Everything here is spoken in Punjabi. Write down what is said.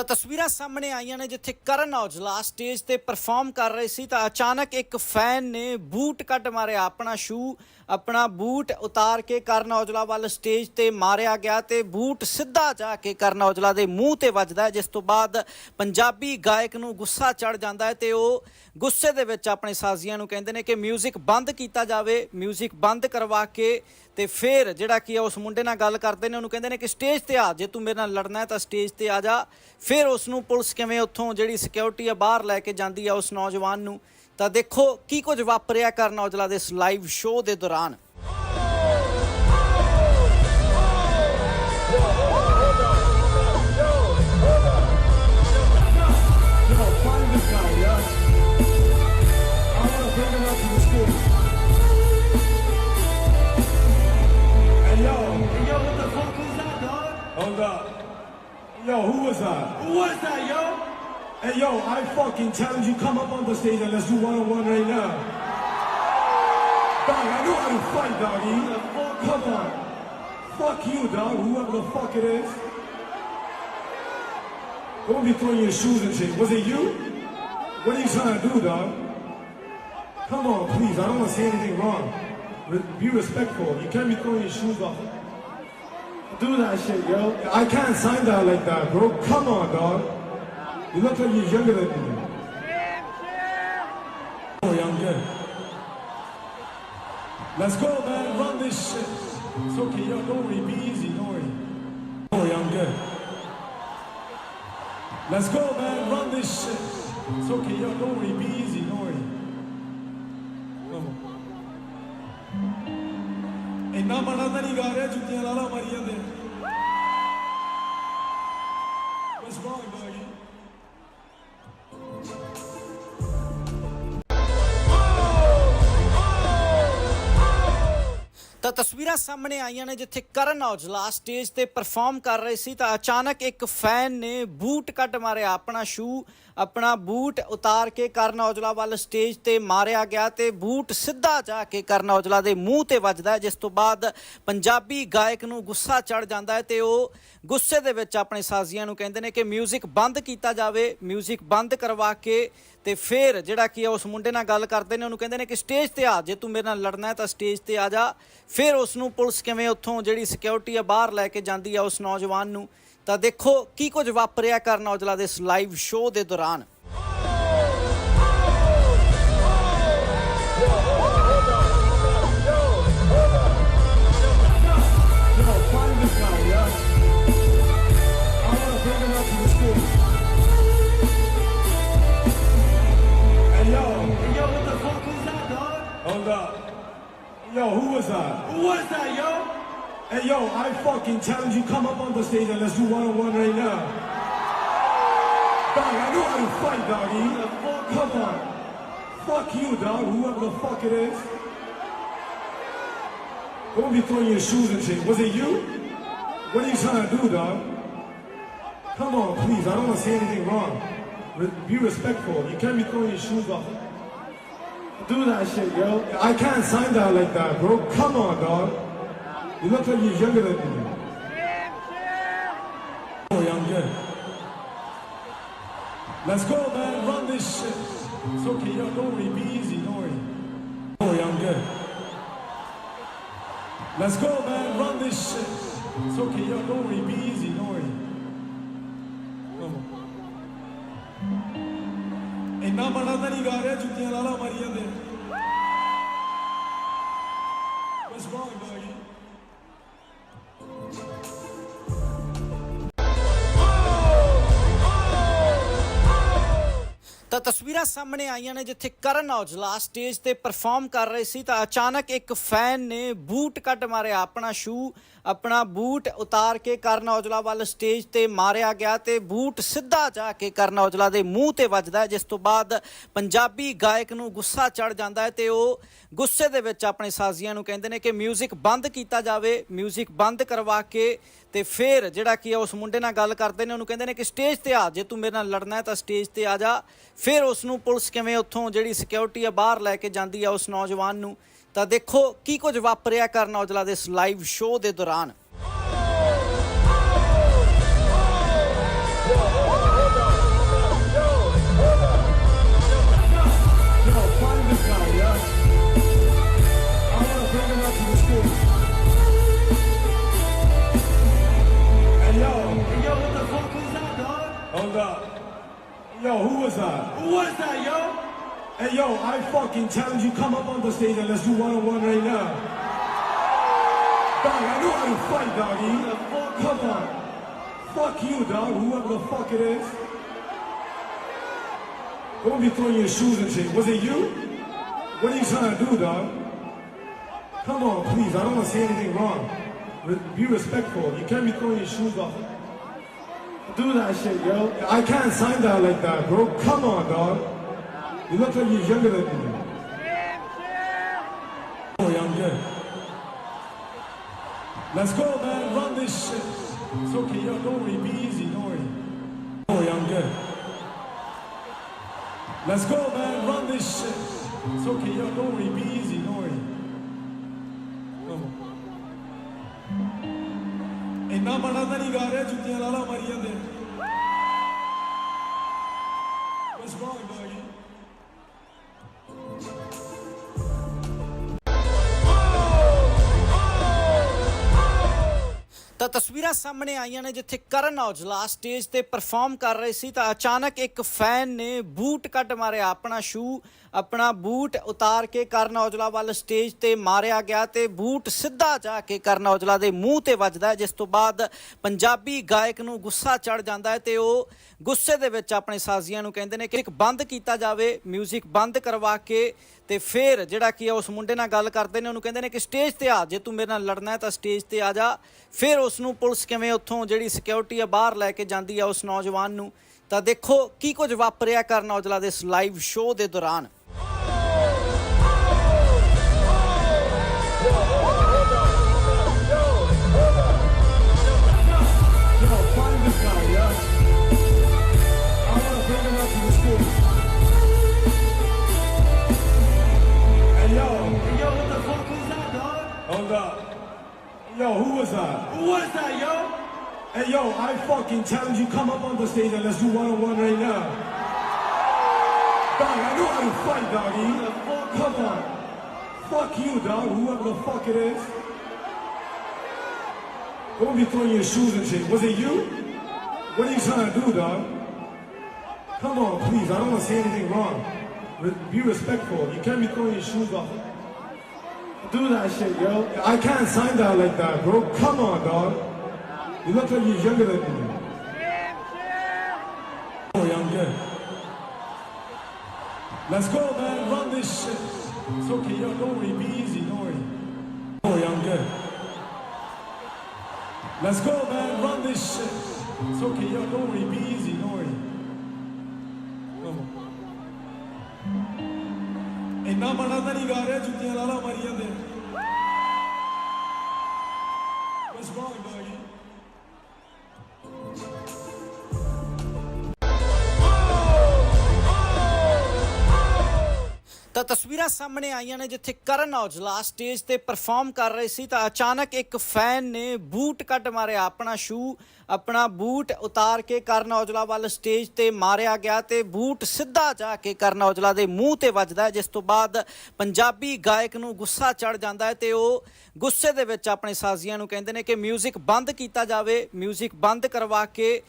ਤਾਂ ਤਸਵੀਰਾਂ ਸਾਹਮਣੇ ਆਈਆਂ ਨੇ ਜਿੱਥੇ ਕਰਨ ਔਜਲਾ ਸਟੇਜ ਤੇ ਪਰਫਾਰਮ ਕਰ ਰਹੇ ਸੀ ਤਾਂ ਅਚਾਨਕ ਇੱਕ ਫੈਨ ਨੇ ਬੂਟ ਕੱਢ ਮਾਰਿਆ ਆਪਣਾ ਸ਼ੂ ਆਪਣਾ ਬੂਟ ਉਤਾਰ ਕੇ ਕਰਨ ਔਜਲਾ ਵੱਲ ਸਟੇਜ ਤੇ ਮਾਰਿਆ ਗਿਆ ਤੇ ਬੂਟ ਸਿੱਧਾ ਜਾ ਕੇ ਕਰਨ ਔਜਲਾ ਦੇ ਮੂੰਹ ਤੇ ਵੱਜਦਾ ਹੈ ਜਿਸ ਤੋਂ ਬਾਅਦ ਪੰਜਾਬੀ ਗਾਇਕ ਨੂੰ ਗੁੱਸਾ ਚੜ ਜਾਂਦਾ ਹੈ ਤੇ ਉਹ ਗੁੱਸੇ ਦੇ ਵਿੱਚ ਆਪਣੇ ਸਾਜ਼ੀਆਂ ਨੂੰ ਕਹਿੰਦੇ ਨੇ ਕਿ 뮤직 ਬੰਦ ਕੀਤਾ ਜਾਵੇ 뮤직 ਬੰਦ ਕਰਵਾ ਕੇ ਤੇ ਫਿਰ ਜਿਹੜਾ ਕੀ ਆ, ਉਸ ਮੁੰਡੇ ਨਾਲ ਗੱਲ ਕਰਦੇ ਨੇ, ਉਹਨੂੰ ਕਹਿੰਦੇ ਨੇ ਕਿ ਸਟੇਜ ਤੇ ਆ, ਜੇ ਤੂੰ ਮੇਰੇ ਨਾਲ ਲੜਨਾ ਹੈ ਤਾਂ ਸਟੇਜ ਤੇ ਆ ਜਾ। ਫਿਰ ਉਸ ਨੂੰ ਪੁਲਿਸ ਕਿਵੇਂ ਉੱਥੋਂ ਜਿਹੜੀ ਸਿਕਿਉਰਿਟੀ ਆ, ਬਾਹਰ ਲੈ ਕੇ ਜਾਂਦੀ ਆ ਉਸ ਨੌਜਵਾਨ ਨੂੰ। ਤਾਂ ਦੇਖੋ ਕੀ ਕੁਝ ਵਾਪਰਿਆ ਕਰਨ ਔਜਲਾ ਦੇ ਇਸ ਲਾਈਵ ਸ਼ੋਅ ਦੇ ਦੌਰਾਨ। Was that? Who was that, yo? Hey, yo, I fucking challenge you, come up on the stage and let's do one-on-one right now. Dog, I know how to fight, doggy. Come on. Fuck you, dog, whoever the fuck it is. Don't be throwing your shoes and shit. Was it you? What are you trying to do, dog? Come on, please. I don't want to say anything wrong. Be respectful. You can't be throwing your shoes off. Do that shit, yo. I can't sign that like that, bro. Come on, dog. You look like you're younger than me. Oh, yeah, I'm good. Let's go, man. Run this shit. It's okay, yo. Don't worry. Be easy. Don't worry. Oh, yeah, I'm. Let's go, man. Run this shit. It's okay, yo. Don't worry. Be easy. ਇੰਨਾ ਮਾੜਾ ਤਾਂ ਨਹੀਂ ਗਾ ਰਿਹਾ ਜੁੱਤੀਆਂ ਲਾ ਮਾਰੀ ਜਾਂਦੇ What's wrong, doggy? ਤਾਂ ਤਸਵੀਰਾਂ ਸਾਹਮਣੇ ਆਈਆਂ ਨੇ ਜਿੱਥੇ ਕਰਨ ਔਜਲਾ ਸਟੇਜ ਤੇ ਪਰਫਾਰਮ ਕਰ ਰਹੇ ਸੀ ਤਾਂ ਅਚਾਨਕ ਇੱਕ ਫੈਨ ਨੇ ਬੂਟ ਕੱਟ ਮਾਰਿਆ ਆਪਣਾ ਸ਼ੂ ਆਪਣਾ ਬੂਟ ਉਤਾਰ ਕੇ ਕਰਨ ਔਜਲਾ ਵੱਲ ਸਟੇਜ ਤੇ ਮਾਰਿਆ ਗਿਆ ਤੇ ਬੂਟ ਸਿੱਧਾ ਜਾ ਕੇ ਕਰਨ ਔਜਲਾ ਦੇ ਮੂੰਹ ਤੇ ਵੱਜਦਾ ਹੈ ਜਿਸ ਤੋਂ ਬਾਅਦ ਪੰਜਾਬੀ ਗਾਇਕ ਨੂੰ ਗੁੱਸਾ ਚੜ ਜਾਂਦਾ ਹੈ ਤੇ ਉਹ ਗੁੱਸੇ ਦੇ ਵਿੱਚ ਆਪਣੇ ਸਾਜ਼ੀਆਂ ਨੂੰ ਕਹਿੰਦੇ ਨੇ ਕਿ 뮤직 ਬੰਦ ਕੀਤਾ ਜਾਵੇ 뮤직 ਬੰਦ ਕਰਵਾ ਕੇ ਤੇ ਫਿਰ ਜਿਹੜਾ ਕੀ ਹੈ ਉਸ ਮੁੰਡੇ ਨਾਲ ਗੱਲ ਕਰਦੇ ਨੇ ਉਹਨੂੰ ਕਹਿੰਦੇ ਨੇ ਕਿ ਸਟੇਜ ਤੇ ਆ ਜੇ ਤੂੰ ਮੇਰੇ ਨਾਲ ਲੜਨਾ ਹੈ ਤਾਂ ਸਟੇਜ ਤੇ ਆ ਜਾ ਫਿਰ ਉਸ ਨੂੰ ਪੁਲਿਸ ਕਿਵੇਂ ਉੱਥੋਂ ਜਿਹੜੀ ਸਿਕਿਉਰਿਟੀ ਆ ਬਾਹਰ ਲੈ ਕੇ ਜਾਂਦੀ ਆ ਉਸ ਨੌਜਵਾਨ ਨੂੰ ਤਾਂ ਦੇਖੋ ਕੀ ਕੁਝ ਵਾਪਰਿਆ ਕਰਨ ਔਜਲਾ ਦੇ ਇਸ ਲਾਈਵ ਸ਼ੋਅ ਦੇ ਦੌਰਾਨ Yo, who was that? Who was that, yo? Hey, yo, I fucking challenge you, come up on the stage and let's do one-on-one right now. Dog, I know how to fight, doggy. Come on. Fuck you, dog, whoever the fuck it is. Don't be throwing your shoes and shit. Was it you? What are you trying to do, dog? Come on, please. I don't want to say anything wrong. Be respectful. You can't be throwing your shoes off. Do that shit, yo. I can't sign that like that, bro. Come on, dog. You look like you're younger than me. Oh, yeah, I'm good. Let's go, man. Run this shit. It's okay, yo. Don't worry. Be easy. Don't worry. Oh, yeah, I'm good. Let's go, man. Run this shit. It's okay, yo. Don't worry. Be easy. Don't worry. Come on. ਇੰਨਾ ਮਾੜਾ ਤਾਂ ਨਹੀਂ ਗਾ ਰਿਹਾ ਜੁੱਤੀਆਂ ਲਾ ਲਾ ਮਾਰੀ ਜਾਂਦੇ ਤਸਵੀਰਾਂ ਸਾਹਮਣੇ ਆਈਆਂ ਨੇ ਜਿੱਥੇ ਕਰਨ ਔਜਲਾ ਸਟੇਜ ਤੇ ਪਰਫਾਰਮ ਕਰ ਰਹੇ ਸੀ ਤਾਂ ਅਚਾਨਕ ਇੱਕ ਫੈਨ ਨੇ ਬੂਟ ਕੱਢ ਮਾਰਿਆ ਆਪਣਾ ਸ਼ੂ ਆਪਣਾ ਬੂਟ ਉਤਾਰ ਕੇ ਕਰਨ ਔਜਲਾ ਵੱਲ ਸਟੇਜ ਤੇ ਮਾਰਿਆ ਗਿਆ ਤੇ ਬੂਟ ਸਿੱਧਾ ਜਾ ਕੇ ਕਰਨ ਔਜਲਾ ਦੇ ਮੂੰਹ ਤੇ ਵੱਜਦਾ ਹੈ ਜਿਸ ਤੋਂ ਬਾਅਦ ਪੰਜਾਬੀ ਗਾਇਕ ਨੂੰ ਗੁੱਸਾ ਚੜ ਜਾਂਦਾ ਹੈ ਤੇ ਉਹ ਗੁੱਸੇ ਦੇ ਵਿੱਚ ਆਪਣੇ ਸਾਜ਼ੀਆਂ ਨੂੰ ਕਹਿੰਦੇ ਨੇ ਕਿ 뮤직 ਬੰਦ ਕੀਤਾ ਜਾਵੇ 뮤직 ਬੰਦ ਕਰਵਾ ਕੇ ਤੇ ਫਿਰ ਜਿਹੜਾ ਕੀ ਆ, ਉਸ ਮੁੰਡੇ ਨਾਲ ਗੱਲ ਕਰਦੇ ਨੇ, ਉਹਨੂੰ ਕਹਿੰਦੇ ਨੇ ਕਿ ਸਟੇਜ ਤੇ ਆ, ਜੇ ਤੂੰ ਮੇਰੇ ਨਾਲ ਲੜਨਾ ਹੈ ਤਾਂ ਸਟੇਜ ਤੇ ਆ ਜਾ। ਫਿਰ ਉਸ ਨੂੰ ਪੁਲਿਸ ਕਿਵੇਂ ਉੱਥੋਂ ਜਿਹੜੀ ਸਿਕਿਉਰਿਟੀ ਆ, ਬਾਹਰ ਲੈ ਕੇ ਜਾਂਦੀ ਆ ਉਸ ਨੌਜਵਾਨ ਨੂੰ। ਤਾਂ ਦੇਖੋ ਕੀ ਕੁਝ ਵਾਪਰਿਆ ਕਰਨ ਔਜਲਾ ਦੇ ਇਸ ਲਾਈਵ ਸ਼ੋਅ ਦੇ ਦੌਰਾਨ। Hey, yo, I fucking challenge you, come up on the stage and let's do one-on-one right now. Dog, I know how to fight, doggy. Come on. Fuck you, dog, whoever the fuck it is. Don't be throwing your shoes and shit. Was it you? What are you trying to do, dog? Come on, please, I don't want to say anything wrong. Be respectful. You can't be throwing your shoes off. Do that shit, yo. I can't sign that like that, bro. Come on, dog. You look like you're younger than me. Oh, young good. Let's go, man. Run this shit. It's okay, yo. Don't worry. Be easy. Don't worry. Oh, young good. Let's go, man. Run this shit. It's okay, yo. Don't worry. Be easy. Don't worry. Come on. ਇੰਨਾ ਮਾੜਾ ਤਾਂ ਨਹੀਂ ਗਾ ਰਿਹਾ ਜੁੱਤੀਆਂ ਲਾਲਾ ਮਾਰੀ ਜਾਂਦੇ ਤਸਵੀਰਾਂ ਸਾਹਮਣੇ ਆਈਆਂ ਨੇ ਜਿੱਥੇ ਕਰਨ ਔਜਲਾ ਸਟੇਜ ਤੇ ਪਰਫਾਰਮ ਕਰ ਰਹੇ ਸੀ ਤਾਂ ਅਚਾਨਕ ਇੱਕ ਫੈਨ ਨੇ ਬੂਟ ਕੱਟ ਮਾਰਿਆ, ਆਪਣਾ ਸ਼ੂ ਆਪਣਾ ਬੂਟ ਉਤਾਰ ਕੇ ਕਰਨ ਔਜਲਾ ਵੱਲ ਸਟੇਜ ਤੇ ਮਾਰਿਆ ਗਿਆ ਤੇ ਬੂਟ ਸਿੱਧਾ ਜਾ ਕੇ ਕਰਨ ਔਜਲਾ ਦੇ ਮੂੰਹ ਤੇ ਵੱਜਦਾ ਜਿਸ ਤੋਂ ਬਾਅਦ ਪੰਜਾਬੀ ਗਾਇਕ ਨੂੰ ਗੁੱਸਾ ਚੜ ਜਾਂਦਾ ਹੈ ਤੇ ਉਹ ਗੁੱਸੇ ਦੇ ਵਿੱਚ ਆਪਣੇ ਸਾਜ਼ੀਆਂ ਨੂੰ ਕਹਿੰਦੇ ਨੇ ਕਿ ਇੱਕ ਬੰਦ ਕੀਤਾ ਜਾਵੇ 뮤직 ਬੰਦ ਕਰਵਾ ਕੇ ਤੇ ਫਿਰ ਜਿਹੜਾ ਕੀ ਆ, ਉਸ ਮੁੰਡੇ ਨਾਲ ਗੱਲ ਕਰਦੇ ਨੇ, ਉਹਨੂੰ ਕਹਿੰਦੇ ਨੇ ਕਿ ਸਟੇਜ ਤੇ ਆ, ਜੇ ਤੂੰ ਮੇਰੇ ਨਾਲ ਲੜਨਾ ਹੈ ਤਾਂ ਸਟੇਜ ਤੇ ਆ ਜਾ। ਫਿਰ ਉਸ ਨੂੰ ਪੁਲਿਸ ਕਿਵੇਂ ਉੱਥੋਂ ਜਿਹੜੀ ਸਿਕਿਉਰਿਟੀ ਆ, ਬਾਹਰ ਲੈ ਕੇ ਜਾਂਦੀ ਆ ਉਸ ਨੌਜਵਾਨ ਨੂੰ। ਤਾਂ ਦੇਖੋ ਕੀ ਕੁਝ ਵਾਪਰਿਆ ਕਰਨ ਔਜਲਾ ਦੇ ਇਸ ਲਾਈਵ ਸ਼ੋਅ ਦੇ ਦੌਰਾਨ। Yo, who was that? Who was that, yo? Hey, yo, I fucking challenge you, come up on the stage and let's do one-on-one right now. Dog, I know how to fight, doggy. Come on. Fuck you, dog, whoever the fuck it is. Don't be throwing your shoes and shit. Was it you? What are you trying to do, dog? Come on, please, I don't want to say anything wrong. Be respectful. You can't be throwing your shoes off. Do that shit, yo. I can't sign that like that, bro. Come on, dog. You look like you're younger than me. Oh, young. Let's go, man. Run this shit. It's okay, yo. Don't worry. Be easy. Don't worry. Oh, young. Let's go, man. Run this shit. It's okay, yo. Don't worry. Be easy. Don't worry. Come on. ਇੰਨਾ ਮਾੜਾ ਤਾਂ ਨਹੀਂ ਗਾ ਰਿਹਾ ਜੁੱਤੀਆਂ ਲਾਲਾ ਮਾਰੀ ਜਾਂਦੇ What's wrong, doggy? ਤਸਵੀਰਾਂ ਸਾਹਮਣੇ ਆਈਆਂ ਨੇ ਜਿੱਥੇ ਕਰਨ ਔਜਲਾ ਸਟੇਜ ਤੇ ਪਰਫਾਰਮ ਕਰ ਰਹੇ ਸੀ ਤਾਂ ਅਚਾਨਕ ਇੱਕ ਫੈਨ ਨੇ ਬੂਟ ਕੱਟ ਮਾਰਿਆ ਆਪਣਾ ਸ਼ੂ ਆਪਣਾ ਬੂਟ ਉਤਾਰ ਕੇ ਕਰਨ ਔਜਲਾ ਵੱਲ ਸਟੇਜ ਤੇ ਮਾਰਿਆ ਗਿਆ ਤੇ ਬੂਟ ਸਿੱਧਾ ਜਾ ਕੇ ਕਰਨ ਔਜਲਾ ਦੇ ਮੂੰਹ ਤੇ ਵੱਜਦਾ ਹੈ ਜਿਸ ਤੋਂ ਬਾਅਦ ਪੰਜਾਬੀ ਗਾਇਕ ਨੂੰ ਗੁੱਸਾ ਚੜ ਜਾਂਦਾ ਹੈ ਤੇ ਉਹ ਗੁੱਸੇ ਦੇ ਵਿੱਚ ਆਪਣੇ ਸਾਜ਼ੀਆਂ ਨੂੰ ਕਹਿੰਦੇ ਨੇ ਕਿ 뮤직 ਬੰਦ ਕੀਤਾ ਜਾਵੇ 뮤직 ਬੰਦ ਕਰਵਾ ਕੇ